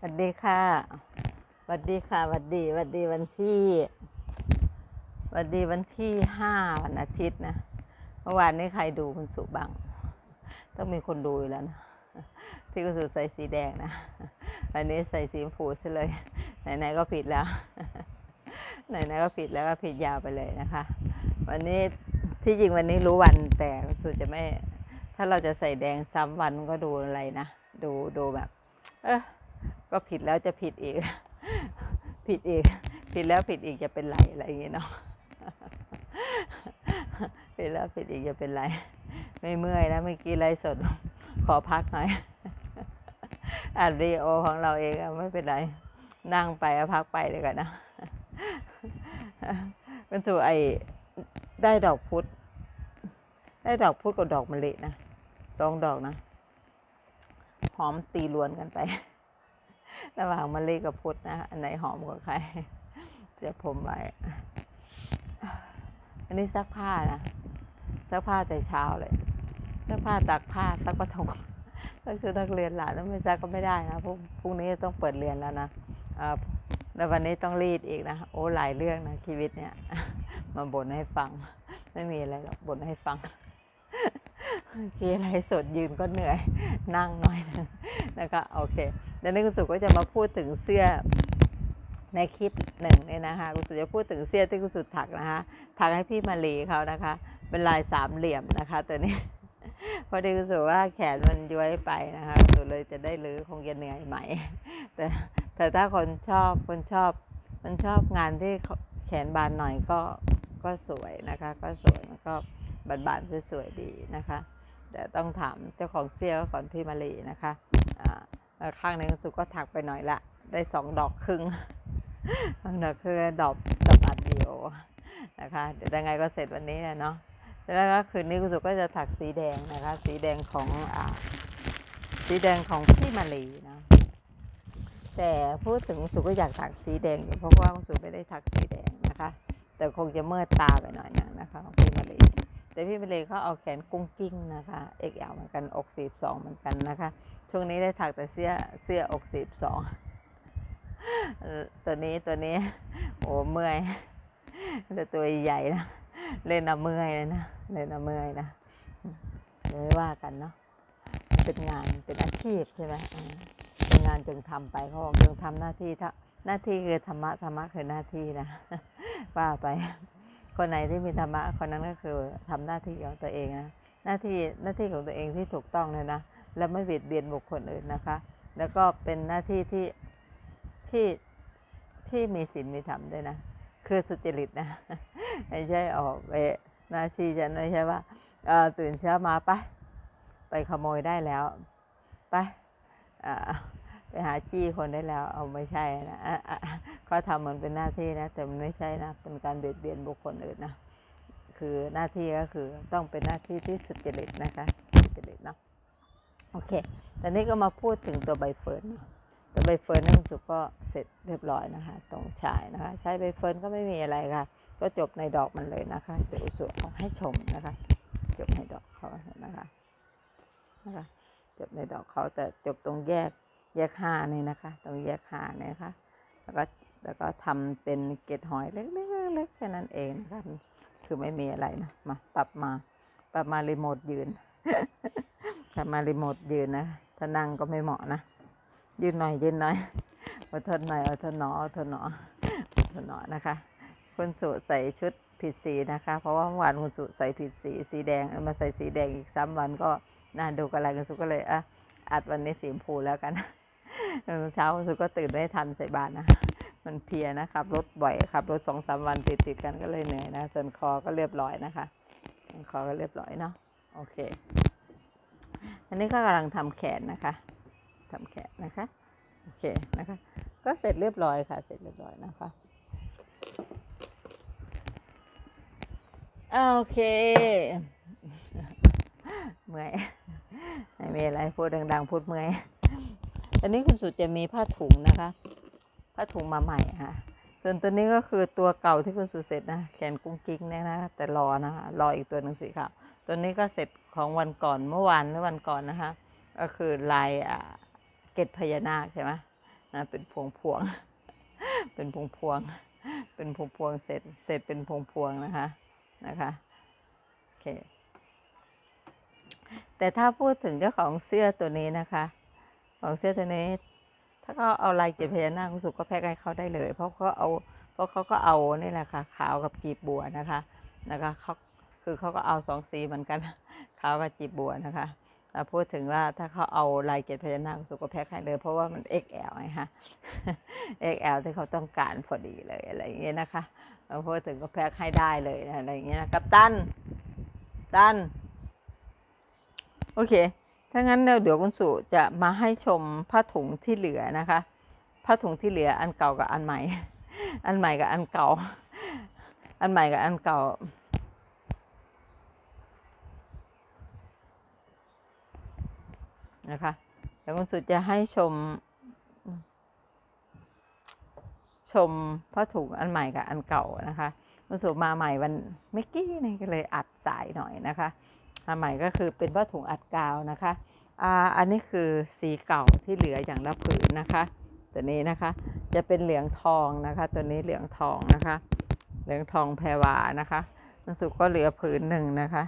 สวัสดีค่ะสวัสดีค่ะสวัสดีสวัสดีวันที่สวัสดีวันที่ห้าวันอาทิตย์นะเมื่อวานนี้ใครดูคุณสุบัง ต้องมีคนดูอยู่แล้วนะที่คุณสุใส่สีแดงนะวันนี้ใส่สีชมพูซะเลยไหนๆก็ผิดแล้ว ไหนๆก็ผิดแล้วก็ผิดยาวไปเลยนะคะ วันนี้ที่จริงวันนี้รู้วันแต่คุณสุจะไม่ ถ้าเราจะใส่แดงซ้ำวันก็ดูอะไรนะ ดูดูแบบ เออ ก็ผิดแล้วจะผิดอีก ผิดอีก ผิดแล้วผิดอีกจะเป็นไรอะไรอย่างเงี้ยเนาะผิดแล้วผิดอีกจะเป็นไร ไม่เมื่อยนะเมื่อกี้ไลฟ์สด ขอพักหน่อยอัดวีโอของเราเองไม่เป็นไร นั่งไปพักไปเลยกันนะมันสู่ไอได้ดอกพุธได้ดอกพุธกับดอกมะลินะสองดอกนะหอมตีรวนกันไป ระหว่างมะลิกับพุทธนะอันไหนหอมกว่าใครเจะผมไว้อันนี้ซักผ้านะซักผ้าแต่เช้าเลยซักผ้าตักผ้าซักประถมก็คือนักเรียนหลานแล้วไม่ซักก็ไม่ได้นะพรุ่งพรุ่งนี้ต้องเปิดเรียนแล้วนะอ่าแล้ววันนี้ต้องรีดอีกนะโอ้หลายเรื่องนะชีวิตเนี่ยมาบ่นให้ฟัง ไม่มีอะไรหรอกบ่นให้ฟังเกีอะไรสดยืนก็เหนื่อยนั่งหน่อยนึงนะคะโอเค ดี๋ยวนี้คุณสุก็จะมาพูดถึงเสื้อในคลิปหนึ่งเนี่ยนะคะคุณสุจะพูดถึงเสื้อที่คุณสุถักนะคะถักให้พี่มาลีเขานะคะ เป็นลายสามเหลี่ยมนะคะตัวนี้พอดีคุณสุว่าแขนมันย้วยไปนะคะคุณสุเลยจะได้รื้อคงจะเหนื่อยไหมแต่แต่ถ้าคนชอบคนชอบคนชอบงานที่แขนบานหน่อยก็ก็สวยนะคะ ก็สวยมันก็บานๆสวยๆดีนะคะแต่ต้องถามเจ้าของเสื้อก่อนพี่มาลีนะคะ ข้างหนึงสุก็ถักไปหน่อยละได้สองดอกครึ่งสองดอกคือดอกดอกอัดวิดีโอนะคะเดี๋ยวยังไงก็เสร็จวันนี้นะเนาะแล้วก็คืนนี้คุณสุก็จะถักสีแดงนะคะ สีแดงของอ่าสีแดงของพี่มาลีนะแต่พูดถึงคุสุก็อยากถักสีแดงอยู่เพราะว่าคุณสุไม่ได้ถักสีแดงนะคะ แต่คงจะเมื่อตาไปหน่อยนึงนะคะของพี่มาลี แต่พี่เมเลเขาเอาแขนกุ้งกิ้งนะคะเอกยาวเหมือนกันอกสีสองเหมือนกันนะคะ ช่วงนี้ได้ถักแต่เสื้อเสื้ออกสีสองตัวนี้ตัวนี้โอ้เมื่อยแต่ตัวใหญ่นะเล่นเอาเมื่อยเลยนะเล่นเอาเมื่อยนะไม่ว่ากันเนาะเป็นงานเป็นอาชีพใช่ไหมเป็นงานจึงทำไปเขาบอกจึงทำหน้าที่ถ้าหน้าที่คือธรรมะธรรมะคือหน้าที่นะว่าไป คนไหนที่มีธรรมะคนนั้นก็คือทำหน้าที่ของตัวเองนะหน้าที่หน้าที่ของตัวเองที่ถูกต้องเลยนะและไม่เบียดเบียนบุคคลอื่นนะคะ แล้วก็เป็นหน้าที่ที่ที่ที่มีศีลมีธรรมด้วยนะคือสุจริตนะไม่ใช่ออกไปหน้าที่ฉันไม่ใช่ว่าตื่นเช้ามาไปไปขโมยได้แล้วไปอ่า หาจี้คนได้แล้ว เอาไม่ใช่นะเขาทำเหมือนเป็นหน้าที่นะ แต่มันไม่ใช่นะ เป็นการเบียดเบียนบุคคลอื่นนะ คือหน้าที่ก็คือต้องเป็นหน้าที่ที่สุจริตนะคะ สุจริตเนาะ โอเค ตอนนี้ก็มาพูดถึงตัวใบเฟิร์นตัวใบเฟิร์นนี่คุณสุก็เสร็จเรียบร้อยนะคะ ตรงชายนะคะ ใช้ใบเฟิร์นก็ไม่มีอะไรค่ะ ก็จบในดอกมันเลยนะคะ เดี๋ยวอุสุเอาให้ชมนะคะ จบในดอกเขานะคะ นะคะ จบในดอกเขาแต่จบตรงแยก แยกห้านี่นะคะตรงแยกห้าเนี่ยนะคะแล้วก็แล้วก็ทำเป็นเกล็ดหอยเล็กๆเล็กๆแค่นั้นเองนะคะคือไม่มีอะไรนะมาปรับมาปรับมารีโมทยืนปรับมารีโมทยืนนะถ้านั่งก็ไม่เหมาะนะยืนหน่อยยืนหน่อยอดทนหน่อยอดทนหนออดทนหนออดทนหนอนะคะคุณสุใส่ชุดผิดสีนะคะ เพราะว่าเมื่อวานคุณสุใส่ผิดสีสีแดงมาใส่สีแดงอีกซ้ำวันก็น่าดูกันอะไรคุณสุก็เลยอะอัดวันนี้สีชมพูแล้วกัน เช้าคุณสุก็ตื่นไม่ทันใส่บาตรนะมันเพียนะขับรถบ่อยขับรถสองสามวันติดติดกันก็เลยเหนื่อยนะส่วนคอก็เรียบร้อยนะคะส่วนคอก็เรียบร้อยเนาะโอเค อันนี้ก็กำลังทำแขนนะคะทำแขนนะคะโอเคนะคะ ก็เสร็จเรียบร้อยค่ะเสร็จเรียบร้อยนะคะโอเคเมื่อยไม่มีอะไรพูดดัง ๆ พูดเมื่อย อนนี้คุณสุดจะมีผ้าถุงนะคะ ผ้าถุงมาใหม่ค่ะ ส่วนตัวนี้ก็คือตัวเก่าที่คุณสุดเสร็จนะ แขนกุ้งกิ้งเนี่ยนะแต่รอนะคะรออีกตัวหนึ่งสีขาวตัวนี้ก็เสร็จของวันก่อนเมื่อวานหรือวันก่อนนะคะ ก็คือลายเกตพญานาคใช่ไหมนะเป็นพวงพวง เป็นพวงพวง เป็นพวงพวงเสร็จเสร็จเป็นพวงพวงนะคะนะคะโอเคแต่ถ้าพูดถึงเจ้าของเสื้อตัวนี้นะคะ ของเสื้อตัวนี้ถ้าเขาเอาลายเกล็ดพญานาคคุณสุก็แพ็กให้เขาได้เลย เพราะเขาเอาเพราะเขาก็เอานี่แหละค่ะ ขาวกับกีบบัวนะคะนะคะเขาคือเขาก็เอาสองสีเหมือนกันขาวกับจีบบัวนะคะแต่พูดถึงว่าถ้าเขาเอาลายเกล็ดพญานาคุณสุก็แพ็กให้เลย เพราะว่ามัน XL ไงคะ XL ที่เขาต้องการพอดีเลยอะไรอย่างเงี้ยนะคะเราพูดถึงก็แพ็กให้ได้เลยอะไรอย่างเงี้ยนะกับตันตัน โอเค ถ้างั้นเดี๋ยวคุณสุจะมาให้ชมผ้าถุงที่เหลือนะคะผ้าถุงที่เหลืออันเก่ากับอันใหม่ อันใหม่กับอันเก่า อันใหม่กับอันเก่า นะคะเดี๋ยวคุณสุจะให้ชม ชมผ้าถุงอันใหม่กับอันเก่านะคะคุณสุมาใหม่วันเมื่อกี้นี่ก็เลยอัดสายหน่อยนะคะ มาใหม่ก็คือเป็นผ้าถุงอัดกาวนะคะอ่าอันนี้คือสีเก่าที่เหลืออย่างละผืนนะคะตัวนี้นะคะจะเป็นเหลืองทองนะคะ ตัวนี้เหลืองทองนะคะ เหลืองทองแพรวานะคะมันสุกก็เหลือผืนหนึ่งนะคะ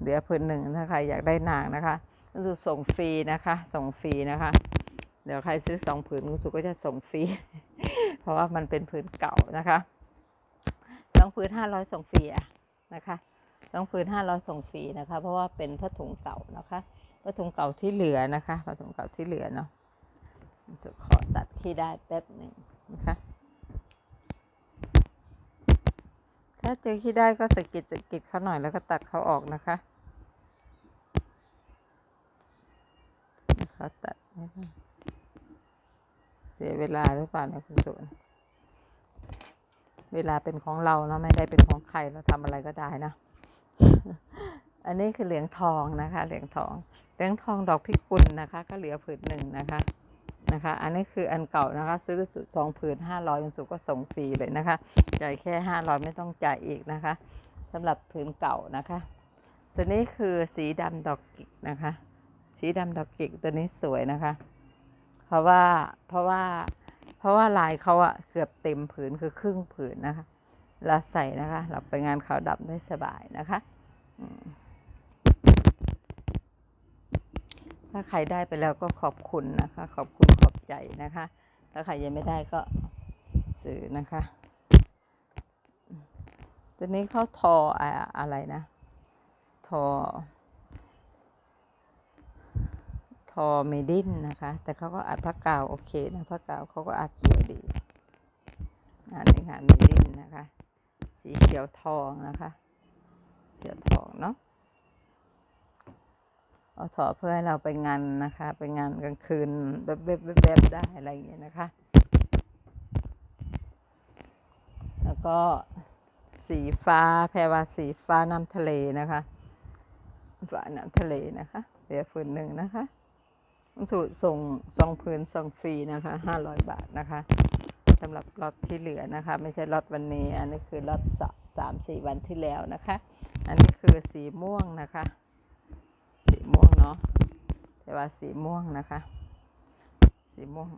เหลือผืนหนึ่งถ้าใครอยากได้นางนะคะมันสุกส่งฟรีนะคะ ส่งฟรีนะคะ เดี๋ยวใครซื้อสองผืนคุณสุก็จะส่งฟรีเพราะว่ามันเป็นผืนเก่านะคะสองผืนห้าร้อยส่งฟรีอะนะคะ สองผืนห้าร้อยส่งฟรีนะคะ เพราะว่าเป็นผ้าถุงเก่านะคะผ้าถุงเก่าที่เหลือนะคะผ้าถุงเก่าที่เหลือเนาะคุณสุขอตัดขี้ได้แป๊บหนึ่งนะคะ ถ้าเจอขี้ได้ก็สกิดสกิดเขาหน่อยแล้วก็ตัดเขาออกนะคะเขาตัดนะคะเสียเวลาหรือเปล่านี่ยคุณสวนเวลาเป็นของเราเนาะไม่ได้เป็นของใครเราทำอะไรก็ได้นะ อันนี้คือเหลืองทองนะคะ เหลืองทอง เหลืองทองดอกพิกุลนะคะ ก็เหลือผืนหนึ่งนะคะนะคะ อันนี้คืออันเก่านะคะ ซื้อสองผืนห้าร้อยคุณสุก็ส่งฟรีเลยนะคะ จ่ายแค่ห้าร้อยไม่ต้องจ่ายอีกนะคะสำหรับผืนเก่านะคะ ตัวนี้คือสีดำดอกกิกนะคะ สีดำดอกกิกตัวนี้สวยนะคะ เพราะว่าเพราะว่าเพราะว่าลายเขาอะเกือบเต็มผืนคือครึ่งผืนนะคะเราใส่นะคะ เราไปงานขาวดำได้สบายนะคะ อืม ถ้าใครได้ไปแล้วก็ขอบคุณนะคะ ขอบคุณขอบใจนะคะ ถ้าใครยังไม่ได้ก็ซื้อนะคะตัวนี้เขาทออะไรนะ ทอ ทอเมดินนะคะ แต่เขาก็อัดผ้ากาวโอเคนะผ้ากาวเขาก็อัดสวยดีงานในงานเมดินนะคะ สีเขียวทองนะคะ เขียวทองเนาะ อาถอเพื่อให้เราไปงานนะคะ ไปงานกลางคืนแบบแบบแบบแบบได้อะไรอย่างเงี้ยนะคะ แล้วก็สีฟ้าแพรวาสีฟ้าน้ำทะเลนะคะฟ้าน้ำทะเลนะคะเหลือฝืนหนึ่งนะคะสูตรส่งสองพื้นส่งฟรีนะคะห้าร้อยบาทนะคะสำหรับล็อตที่เหลือนะคะ ไม่ใช่ล็อตวันนี้ อันนี้คือล็อตสามสี่วันที่แล้วนะคะ อันนี้คือสีม่วงนะคะ นาะแต่ว่าสีม่วงนะคะ สีม่วง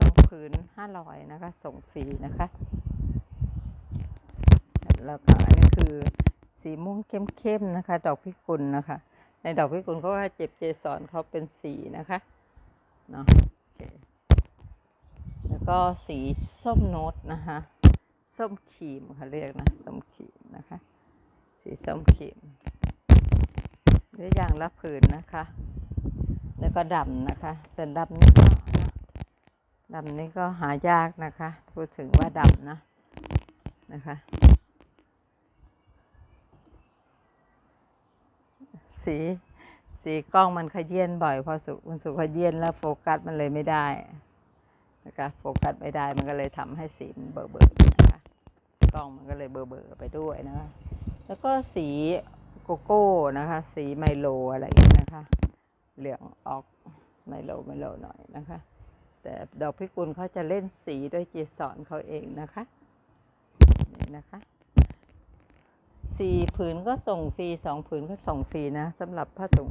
สองพื้นห้าร้อยนะคะ ส่งฟรีนะคะ แล้วก็อันนี้คือสีม่วงเข้มๆนะคะ ดอกพิกุลนะคะ ในดอกพิกุลเขาว่าเจ็บเจสอนเขาเป็นสีนะคะเนาะโอเคแล้วก็สีส้มโนตนะคะส้มครีมเขาเรียกนะส้มครีมนะคะ สีส้มครีม หรืออย่างละผืนนะคะ แล้วก็ดำนะคะส่วนดำนี่ก็ดำนี่ก็หายากนะคะ พูดถึงว่าดำนะนะคะสีสีกล้องมันขยี้ยนบ่อย พอสุมันสุขยี้ยนแล้วโฟกัสมันเลยไม่ได้นะคะโฟกัสไม่ได้มันก็เลยทำให้สีมันเบอร์เบอร์นะคะกล้องมันก็เลยเบอร์เบอร์ไปด้วยนะคะแล้วก็สี โกโก้นะคะ สีไมโลอะไรอย่างเงี้นะคะ เหลืองออกไมโลไมโลหน่อยนะคะ แต่ดอกพิกุลเขาจะเล่นสีด้วยเกสรเขาเองนะคะนี่นะคะสี่ผืนก็ส่งฟรีสองผืนก็ส่งฟรีนะสำหรับผ้าถุง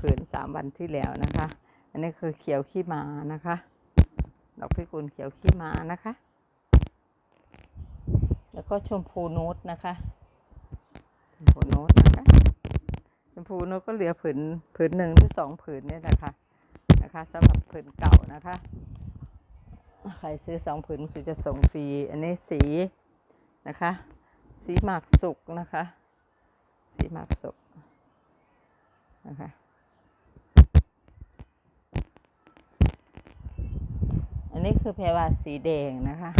ผืนสามวันที่แล้วนะคะ อันนี้คือเขียวขี้มานะคะ ดอกพิกุลเขียวขี้มานะคะ แล้วก็ชมพูนูดนะคะ ชมพูนูดนะคะชมพูนูดก็เหลือผืนผืนหนึ่งหรือสองผืนเนี่ยนะคะนะคะสำหรับผืนเก่านะคะ ใครซื้อสองผืนสุจะส่งฟรีอันนี้สีนะคะ สีหมากสุกนะคะ สีหมากสุกนะคะอันนี้คือแพวาสีแดงนะคะ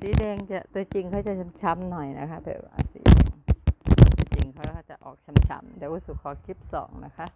สีแดงจะตัวจริงเขาจะช้ำๆหน่อยนะคะแพวาสีแดงตัวจริง เขาก็จะออกช้ำๆเดี๋ยวอุสุขอคลิปสองนะคะ